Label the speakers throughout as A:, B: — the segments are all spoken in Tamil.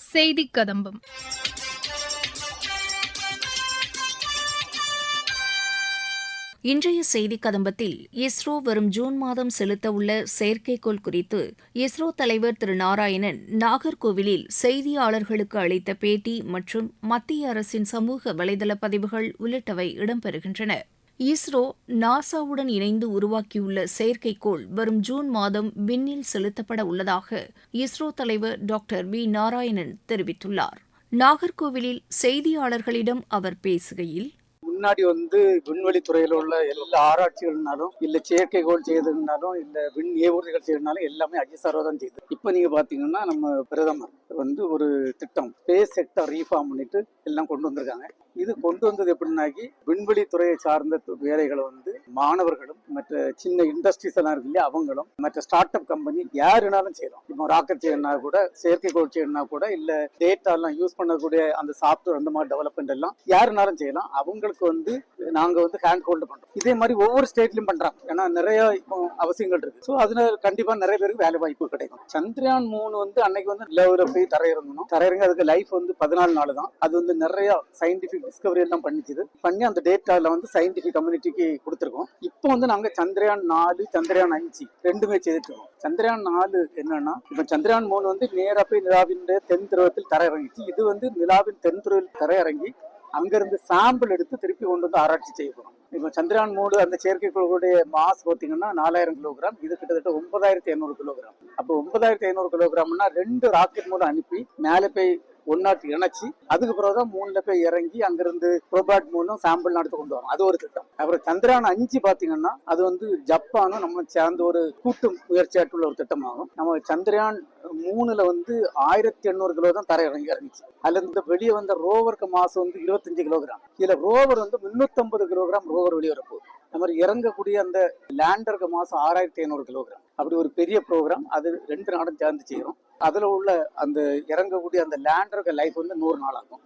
A: செய்தி கதம்பம்
B: இன்றைய செய்தி கதம்பத்தில் இஸ்ரோ வரும் ஜூன் மாதம் செலுத்த உள்ள செயற்கைக்கோள் குறித்து இஸ்ரோ தலைவர் திரு நாராயணன் நாகர்கோவிலில் செய்தியாளர்களுக்கு அளித்த பேட்டி மற்றும் மத்திய அரசின் சமூக வலைதள பதிவுகள் உள்ளிட்டவை இடம்பெறுகின்றன. இஸ்ரோ நாசாவுடன் இணைந்து உருவாக்கியுள்ள செயற்கைக்கோள் வரும் ஜூன் மாதம் விண்ணில் செலுத்தப்பட உள்ளதாக இஸ்ரோ தலைவர் டாக்டர் வி. நாராயணன் தெரிவித்துள்ளார். நாகர்கோவிலில் செய்தியாளர்களிடம் அவர் பேசுகையில்
C: முன்னாடி வந்து விண்வெளி துறையில உள்ள எல்லா ஆராய்ச்சிகள்னாலும் இல்ல செயற்கைகோள் செய்ததுனாலும் இல்ல விண் ஏவூர்திகள் செய்யறதுனாலும் எல்லாமே அஜிசாரோ தான் செய்யுது இப்ப நீங்க பாத்தீங்கன்னா நம்ம பிரதமர் வந்து ஒரு திட்டம் ஸ்பேஸ் செக்டர் ரீஃபார்ம் பண்ணிட்டு எல்லாம் கொண்டு வந்திருக்காங்க. இது கொண்டு வந்தது எப்படின்னாக்கி விண்வெளி துறையை சார்ந்த வேலைகளை வந்து மாணவர்களும் மற்ற சின்ன இண்டஸ்ட்ரீஸ் எல்லாம் இருக்கு இல்லையா அவங்களும் மற்ற ஸ்டார்ட் அப் கம்பெனி யாருனாலும் செய்யலாம். இப்போ ராக்கெட் செய்யணும்னா கூட செயற்கைக்கோள் செய்யணும்னா கூட இல்ல டேட்டா எல்லாம் யூஸ் பண்ணக்கூடிய அந்த சாஃப்ட்வேர் அந்த மாதிரி டெவலப்மெண்ட் எல்லாம் யாருனாலும் செய்யலாம். அவங்களுக்கு வந்து நாங்க வந்து ஹேண்ட் ஹோல்டு பண்றோம். இதே மாதிரி ஒவ்வொரு ஸ்டேட்லயும் பண்றாங்க. ஏன்னா நிறைய இப்போ அவசியங்கள் இருக்கு. ஸோ அதுல கண்டிப்பா நிறைய பேருக்கு வேலை வாய்ப்பு கிடைக்கும். சந்திரயான் மூணு வந்து அன்னைக்கு வந்து லெவல போய் தரையிறங்கணும். தரையிறங்க அதுக்கு லைஃப் வந்து பதினாலு நாள் தான். அது வந்து நிறைய சயின்டிபிக் டிஸ்கவரி எல்லாம் பண்ணிச்சுது பண்ணி அந்த டேட்டால வந்து சயின்டிபிக் கம்யூனிட்டிக்கு கொடுத்துருக்கோம். இப்போ வந்து நாங்க சந்திரயான் நாலு சந்திரயான் அஞ்சு ரெண்டுமே செய்துட்டு இருக்கோம் சந்திரயான் நாலு என்னன்னா இப்போ சந்திரயான் மூணு வந்து நேரா போய் நிலாவின் தென் துருவத்தில் தரையிறங்கிச்சு இது வந்து நிலாவின் தென் துருவத்தில் தரையிறங்கி அங்கிருந்து சாம்பிள் எடுத்து திருப்பி கொண்டு வந்து ஆராய்ச்சி செய்ய போகிறோம் இப்போ சந்திரான் மூணு அந்த செயற்கைக்கோளுடைய மாஸ் பார்த்தீங்கன்னா நாலாயிரம் கிலோகிராம் இது கிட்டத்தட்ட ஒன்பதாயிரத்தி ஐநூறு கிலோகிராம் அப்போ ஒன்பதாயிரத்தி ஐநூறு கிலோகிராம்னா ரெண்டு ராக்கெட் மூலம் அனுப்பி மேலே போய் ஒன்னாட்டு இணைச்சி அதுக்கு பிறகுதான் மூணுல போய் இறங்கி அங்கிருந்து ரோபாட் மூலம் சாம்பிள் நடத்து கொண்டு வரும். அது ஒரு திட்டம். அப்புறம் சந்திரயான் அஞ்சு பாத்தீங்கன்னா அது வந்து ஜப்பானும் நம்ம சேர்ந்த ஒரு கூட்டு முயற்சியாட்டுள்ள ஒரு திட்டமாகும். நம்ம சந்திரயான் மூணுல வந்து ஆயிரத்தி எண்ணூறு கிலோ தான் தரை இறங்கி இறங்கிச்சு. அதுல இருந்து வெளியே வந்த ரோவருக்கு மாசம் வந்து இருபத்தஞ்சு கிலோகிராம் இதுல ரோவர் வந்து முன்னூத்தம்பது கிலோகிராம் ரோவர் வெளியே வரப்போகுது. அந்த மாதிரி இறங்கக்கூடிய அந்த லேண்டருக்கு மாசம் ஆறாயிரத்தி ஐநூறு கிலோகிராம் அப்படி ஒரு பெரிய ப்ரோக்ராம் அது ரெண்டு நாடும் சேர்ந்து செய்கிறோம் அதில் உள்ள அந்த இறங்கக்கூடிய அந்த லேண்டருக்கு லைஃப் வந்து நூறு நாள் ஆகும்.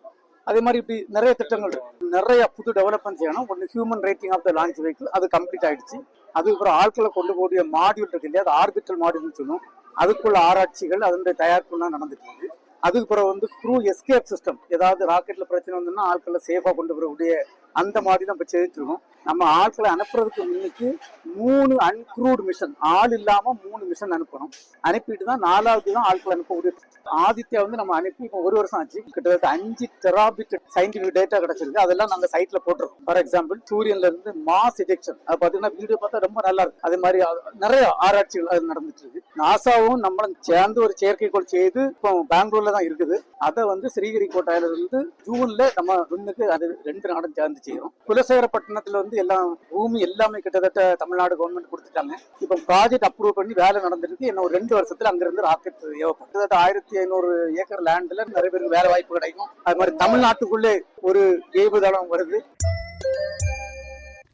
C: அதே மாதிரி இப்படி நிறைய திட்டங்கள் இருக்கு. நிறைய புது டெவலப்மெண்ட் செய்யணும் ஒன்று human rating of the launch vehicle அது கம்ப்ளீட் ஆயிடுச்சு. அதுக்கப்புறம் ஆட்களை கொண்டு போடிய மாடியூல் இருக்கு இல்லையா? அது ஆர்பிட்டல் மாடியூல்னு சொல்லுவோம். அதுக்குள்ள ஆராய்ச்சிகள் அதனுடைய தயாரிப்புலாம் நடந்துட்டு இருக்கு. அதுக்கு பிறகு வந்து க்ரூ எஸ்கேப் சிஸ்டம் ஏதாவது ராக்கெட்ல பிரச்சனை வந்ததுன்னா ஆட்களை சேஃபாக கொண்டு போகக்கூடிய அந்த மாதிரி தான் இப்போ இருக்கோம். நம்ம ஆட்களை அனுப்புறதுக்கு முன்னைக்கு மூணு அன்க்ரூட் மிஷன் ஆள் இல்லாம மூணு மிஷன் அனுப்பணும். அனுப்பிட்டு தான் நாலாவது தான் ஆட்களை அனுப்ப முடியும். ஆதித்யா வந்து நம்ம அனுப்பி இப்போ ஒரு வருஷம் ஆச்சு. கிட்டத்தட்ட அஞ்சு டெராபிட் சயின்டிபிக் டேட்டா கிடைச்சிருக்கு. அதெல்லாம் நாங்க சைட்ல போட்டிருக்கோம். ஃபார் எக்ஸாம்பிள் சூரியன்ல இருந்து மாஸ் எஜெக்ஷன் அது பாத்தீங்கன்னா வீடியோ பார்த்தா ரொம்ப நல்லா இருக்கு. அதே மாதிரி நிறைய ஆராய்ச்சிகள் அது நடந்துட்டு இருக்கு. நாசாவும் நம்மளும் சேர்ந்து ஒரு செயற்கைக்கோள் செய்து இப்போ பெங்களூர்ல தான் இருக்குது. அதை வந்து ஸ்ரீஹரிகோட்டையில இருந்து ஜூன்ல நம்ம விண்ணுக்கு அது ரெண்டு நாடும் சேர்ந்து செய்யறோம் குலசேகரப்பட்டினத்துல வந்து எல்லாம் பூமி எல்லாமே கிட்டத்தட்ட தமிழ்நாடு கவர்மெண்ட் கொடுத்துட்டாங்க. இப்போ ப்ராஜெக்ட் அப்ரூவ் பண்ணி வேலை நடந்திருக்கு. இன்னும் ஒரு ரெண்டு வருஷத்துல அங்கிருந்து ராக்கெட் ஏவப்படும். கிட்டத்தட்ட ஆயிரத்தி ஐநூறு ஏக்கர் லேண்ட்ல நிறைய பேருக்கு வேலை வாய்ப்பு கிடைக்கும். அது மாதிரி தமிழ்நாட்டுக்குள்ளே ஒரு ஏவுதளம் வருது.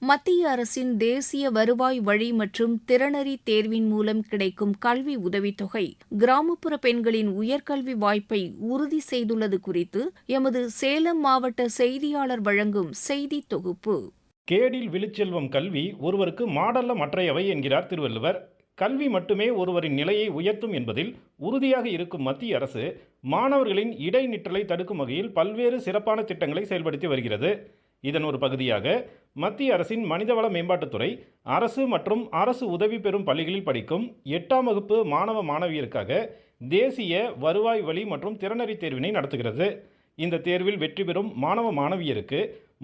B: மத்திய அரசின் தேசிய வருவாய் வழி மற்றும் திறனறி தேர்வின் மூலம் கிடைக்கும் கல்வி உதவித்தொகை கிராமப்புற பெண்களின் உயர்கல்வி வாய்ப்பை உறுதி செய்துள்ளது குறித்து எமது சேலம் மாவட்ட செய்தியாளர் வழங்கும் செய்தி தொகுப்பு.
D: கேடில் விழுச்செல்வம் கல்வி ஒருவருக்கு மாடல்ல மற்றையவை என்கிறார் திருவள்ளுவர். கல்வி மட்டுமே ஒருவரின் நிலையை உயர்த்தும் என்பதில் உறுதியாக இருக்கும் மத்திய அரசு மாணவர்களின் இடைநிற்றலை தடுக்கும் வகையில் பல்வேறு சிறப்பான திட்டங்களை செயல்படுத்தி வருகிறது. இதன் ஒரு பகுதியாக மத்திய அரசின் மனிதவள மேம்பாட்டுத்துறை அரசு மற்றும் அரசு உதவி பெறும் பள்ளிகளில் படிக்கும் எட்டாம் வகுப்பு மாணவ மாணவியருக்காக தேசிய வருவாய் வழி மற்றும் திறனறி தேர்வினை நடத்துகிறது. இந்த தேர்வில் வெற்றி பெறும் மாணவ மாணவியருக்கு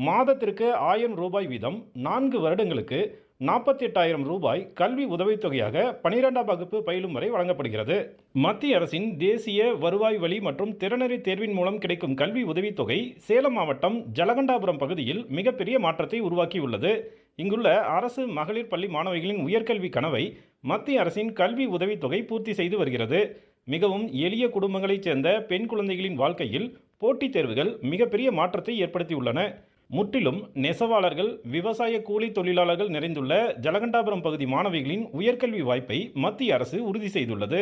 D: மாதத்திற்கு ஆயிரம் ரூபாய் வீதம் நான்கு வருடங்களுக்கு நாற்பத்தி எட்டாயிரம் ரூபாய் கல்வி உதவித்தொகையாக பனிரெண்டாம் வகுப்பு பயிலும் வரை வழங்கப்படுகிறது. மத்திய அரசின் தேசிய வருவாய் வழி மற்றும் திறனறி தேர்வின் மூலம் கிடைக்கும் கல்வி உதவித்தொகை சேலம் மாவட்டம் ஜலகண்டாபுரம் பகுதியில் மிகப்பெரிய மாற்றத்தை உருவாக்கியுள்ளது. இங்குள்ள அரசு மகளிர் பள்ளி மாணவிகளின் உயர்கல்வி கனவை மத்திய அரசின் கல்வி உதவித்தொகை பூர்த்தி செய்து வருகிறது. மிகவும் எளிய குடும்பங்களைச் சேர்ந்த பெண் குழந்தைகளின் வாழ்க்கையில் போட்டித் தேர்வுகள் மிகப்பெரிய மாற்றத்தை ஏற்படுத்தியுள்ளன. முற்றிலும் நெசவாளர்கள் விவசாய கூலி தொழிலாளர்கள் நிறைந்துள்ள ஜலகண்டாபுரம் பகுதி மாணவிகளின் உயர்கல்வி வாய்ப்பை மத்திய அரசு உறுதி செய்துள்ளது.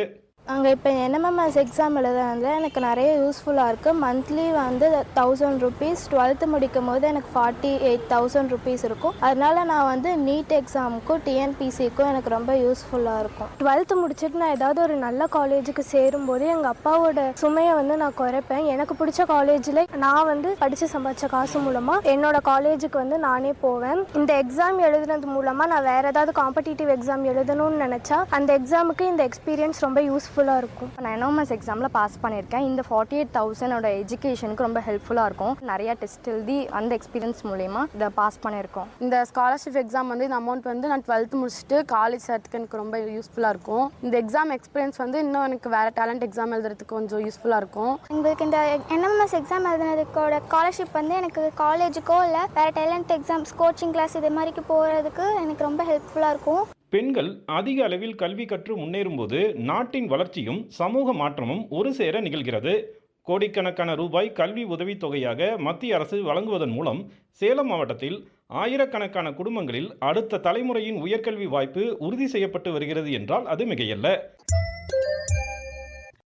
A: அங்கே இப்போ என்எம்எம்எஸ் எக்ஸாம் எழுதுறதுல எனக்கு நிறைய யூஸ்ஃபுல்லாக இருக்குது மந்த்லி வந்து தௌசண்ட் ருபீஸ் டுவெல்த்து முடிக்கும் போது எனக்கு ஃபார்ட்டி எயிட் தௌசண்ட் ருபீஸ் இருக்கும். அதனால நான் வந்து நீட் எக்ஸாமுக்கும் டிஎன்பிசிக்கும் எனக்கு ரொம்ப யூஸ்ஃபுல்லாக இருக்கும். டுவெல்த்து முடிச்சுட்டு நான் ஏதாவது ஒரு நல்ல காலேஜுக்கு சேரும்போது எங்கள் அப்பாவோட சுமையை வந்து நான் குறைப்பேன். எனக்கு பிடிச்ச காலேஜில் நான் வந்து படித்து சம்பாதிச்ச காசு மூலமாக என்னோட காலேஜுக்கு வந்து நானே போவேன். இந்த எக்ஸாம் எழுதுனது மூலமாக நான் வேறு ஏதாவது காம்படிட்டிவ் எக்ஸாம் எழுதணும்னு நினச்சா அந்த எக்ஸாமுக்கு இந்த எக்ஸ்பீரியன்ஸ் ரொம்ப யூஸ்ஃபுல் யூஸ்ஃபுல்லாக இருக்கும்.
E: நான் என்ஓஎஸ் எக்ஸாமில் பாஸ் பண்ணியிருக்கேன். இந்த ஃபார்ட்டி எயிட் தௌசண்டோட எஜுகேஷனுக்கு ரொம்ப ஹெல்ப்ஃபுல்லாக இருக்கும். நிறைய டெஸ்ட் எழுதி அந்த எக்ஸ்பீரியன்ஸ் மூலயமா இதை பாஸ் பண்ணியிருக்கோம்.
F: இந்த ஸ்காலர்ஷிப் எக்ஸாம் வந்து இந்த அமௌண்ட் வந்து நான் டுவெல்த்து முடிச்சுட்டு காலேஜ் சேர்த்துக்கு எனக்கு ரொம்ப யூஸ்ஃபுல்லாக இருக்கும். இந்த எக்ஸாம் எக்ஸ்பீரியன்ஸ் வந்து இன்னும் எனக்கு வேறு டேலண்ட் எக்ஸாம் எழுதுறதுக்கு கொஞ்சம் யூஸ்ஃபுல்லாக இருக்கும்.
A: எங்களுக்கு இந்த என்எம்எஸ் எக்ஸாம் எழுதுனதுக்கோட ஸ்காலர்ஷிப் வந்து எனக்கு காலேஜுக்கோ இல்லை வேறு டேலண்ட் எக்ஸாம்ஸ் கோச்சிங் கிளாஸ் இது மாதிரிக்கு போகிறதுக்கு எனக்கு ரொம்ப ஹெல்ப்ஃபுல்லாக இருக்கும்.
D: பெண்கள் அதிக அளவில் கல்வி கற்று முன்னேறும்போது நாட்டின் வளர்ச்சியும் சமூக மாற்றமும் ஒரு சேர நிகழ்கிறது. கோடிக்கணக்கான ரூபாய் கல்வி உதவித் தொகையாக மத்திய அரசு வழங்குவதன் மூலம் சேலம் மாவட்டத்தில் ஆயிரக்கணக்கான குடும்பங்களில் அடுத்த தலைமுறையின் உயர்கல்வி வாய்ப்பு உறுதி செய்யப்பட்டு வருகிறது என்றால் அது மிகையல்ல.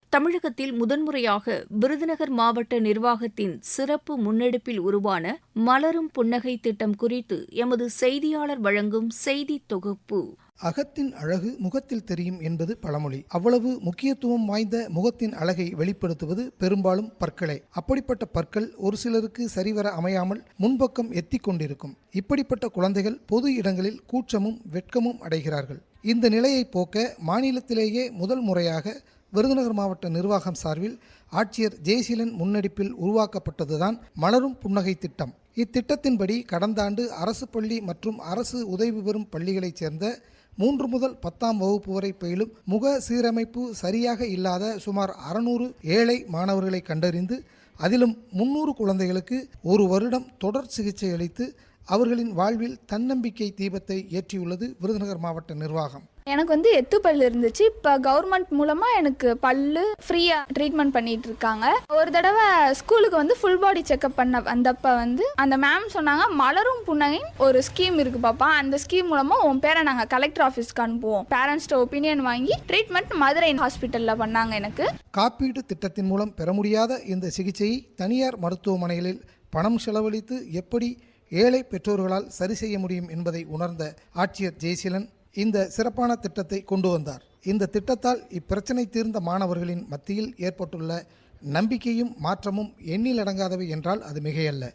B: தமிழகத்தில் முதன்முறையாக விருதுநகர் மாவட்ட நிர்வாகத்தின் சிறப்பு முன்னெடுப்பில் உருவான மலரும் புன்னகை திட்டம் குறித்து எமது செய்தியாளர் வழங்கும் செய்தி தொகுப்பு.
G: அகத்தின் அழகு முகத்தில் தெரியும் என்பது பழமொழி. அவ்வளவு முக்கியத்துவம் வாய்ந்த முகத்தின் அழகை வெளிப்படுத்துவது பெரும்பாலும் பற்களே. அப்படிப்பட்ட பற்கள் ஒரு சிலருக்கு சரிவர அமையாமல் முன்பக்கம் எத்தி கொண்டிருக்கும். இப்படிப்பட்ட குழந்தைகள் பொது இடங்களில் கூச்சமும் வெட்கமும் அடைகிறார்கள். இந்த நிலையை போக்க மாநிலத்திலேயே முதல் முறையாக விருதுநகர் மாவட்ட நிர்வாகம் சார்பில் ஆட்சியர் ஜெய்சீலன் முன்னெடுப்பில் உருவாக்கப்பட்டதுதான் மலரும் புன்னகை திட்டம். இத்திட்டத்தின்படி கடந்த ஆண்டு அரசு பள்ளி மற்றும் அரசு உதவி பெறும் பள்ளிகளைச் சேர்ந்த மூன்று முதல் பத்தாம் வகுப்பு வரை பயிலும் முக சீரமைப்பு சரியாக இல்லாத சுமார் அறுநூறு ஏழை மாணவர்களை கண்டறிந்து அதிலும் முன்னூறு குழந்தைகளுக்கு ஒரு வருடம் தொடர் சிகிச்சை அளித்து அவர்களின் வாழ்வில் தன்னம்பிக்கை தீபத்தை ஏற்றியுள்ளது விருதுநகர் மாவட்ட நிர்வாகம்.
H: எனக்கு வந்து எத்து பல் இருந்துச்சு. இப்போ கவர்மெண்ட் மூலமாக எனக்கு பல்லு ஃப்ரீயாக ட்ரீட்மெண்ட் பண்ணிட்டு இருக்காங்க. ஒரு தடவை ஸ்கூலுக்கு வந்து ஃபுல் பாடி செக்அப் பண்ண வந்தப்ப வந்து அந்த மேம் சொன்னாங்க மலரும் புன்னகையும் ஒரு ஸ்கீம் இருக்கு பாப்பா. அந்த ஸ்கீம் மூலமாக உன் பேரை நாங்கள் கலெக்டர் ஆஃபீஸ்க்கு அனுப்புவோம். பேரண்ட்ஸ்ட ஒப்பீனியன் வாங்கி ட்ரீட்மெண்ட் மதுரை ஹாஸ்பிட்டலில் பண்ணாங்க எனக்கு.
G: காப்பீடு திட்டத்தின் மூலம் பெற முடியாத இந்த சிகிச்சையை தனியார் மருத்துவமனைகளில் பணம் செலவழித்து எப்படி ஏழை பெற்றோர்களால் சரி செய்ய முடியும் என்பதை உணர்ந்த ஆட்சியர் ஜெயசீலன் இந்த சிறப்பான திட்டத்தை கொண்டு வந்தார். இந்த திட்டத்தால் இப்பிரச்சனை தீர்ந்த மாணவர்களின் மத்தியில் ஏற்பட்டுள்ள நம்பிக்கையும் மாற்றமும் எண்ணிலடங்காதவை என்றால் அது மிகையல்ல.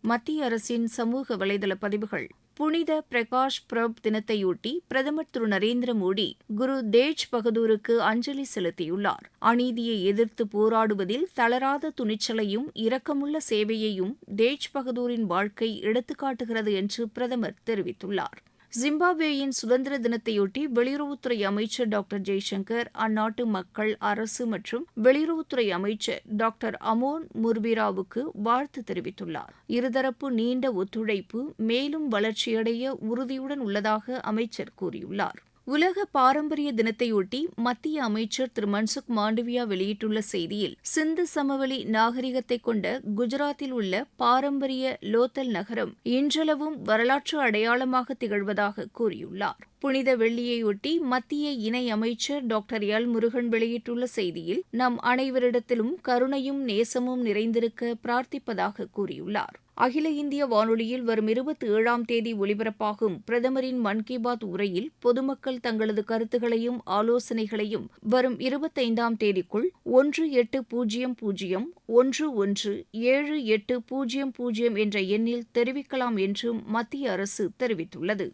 B: மத்திய அரசின் சமூக வலைதள பதிவுகள் புனித பிரகாஷ் பிரப் தினத்தையொட்டி பிரதமர் திரு நரேந்திர மோடி குரு தேஜ் பகதூருக்கு அஞ்சலி செலுத்தியுள்ளார். அநீதியை எதிர்த்து போராடுவதில் தளராத துணிச்சலையும் இரக்கமுள்ள சேவையையும் தேஜ் பகதூரின் வாழ்க்கை எடுத்துக்காட்டுகிறது என்று பிரதமர் தெரிவித்துள்ளார். ஜிம்பாப்வேயின் சுதந்திர தினத்தையொட்டி வெளியுறவுத்துறை அமைச்சர் டாக்டர் ஜெய்சங்கர் அந்நாட்டு மக்கள் அரசு மற்றும் வெளியுறவுத்துறை அமைச்சர் டாக்டர் அமோன் முர்பிராவுக்கு வாழ்த்து தெரிவித்துள்ளார். இருதரப்பு நீண்ட ஒத்துழைப்பு மேலும் வளர்ச்சியடைய உறுதியுடன் உள்ளதாக அமைச்சர் கூறியுள்ளார். உலக பாரம்பரிய தினத்தையொட்டி மத்திய அமைச்சர் திரு. மன்சுக் மாண்டவியா வெளியிட்டுள்ள செய்தியில் சிந்து சமவெளி நாகரிகத்தை கொண்ட குஜராத்தில் உள்ள பாரம்பரிய லோத்தல் நகரம் இன்றளவும் வரலாற்று அடையாளமாக திகழ்வதாக கூறியுள்ளார். புனித வெள்ளியையொட்டி மத்திய இணை அமைச்சர் டாக்டர் எல். முருகன் வெளியிட்டுள்ள செய்தியில் நம் அனைவரிடத்திலும் கருணையும் நேசமும் நிறைந்திருக்க பிரார்த்திப்பதாக கூறியுள்ளார். அகில இந்திய வானொலியில் வரும் இருபத்தி ஏழாம் தேதி ஒலிபரப்பாகும் பிரதமரின் மன் கி பாத் உரையில் பொதுமக்கள் தங்களது கருத்துகளையும் ஆலோசனைகளையும் வரும் இருபத்தைந்தாம் தேதிக்குள் ஒன்று எட்டு பூஜ்ஜியம் பூஜ்ஜியம் ஒன்று ஒன்று ஏழு எட்டு பூஜ்ஜியம் பூஜ்ஜியம் என்ற எண்ணில் தெரிவிக்கலாம் என்றும் மத்திய அரசு தெரிவித்துள்ளது.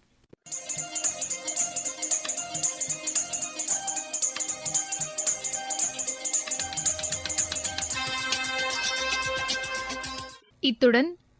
I: இத்துடன்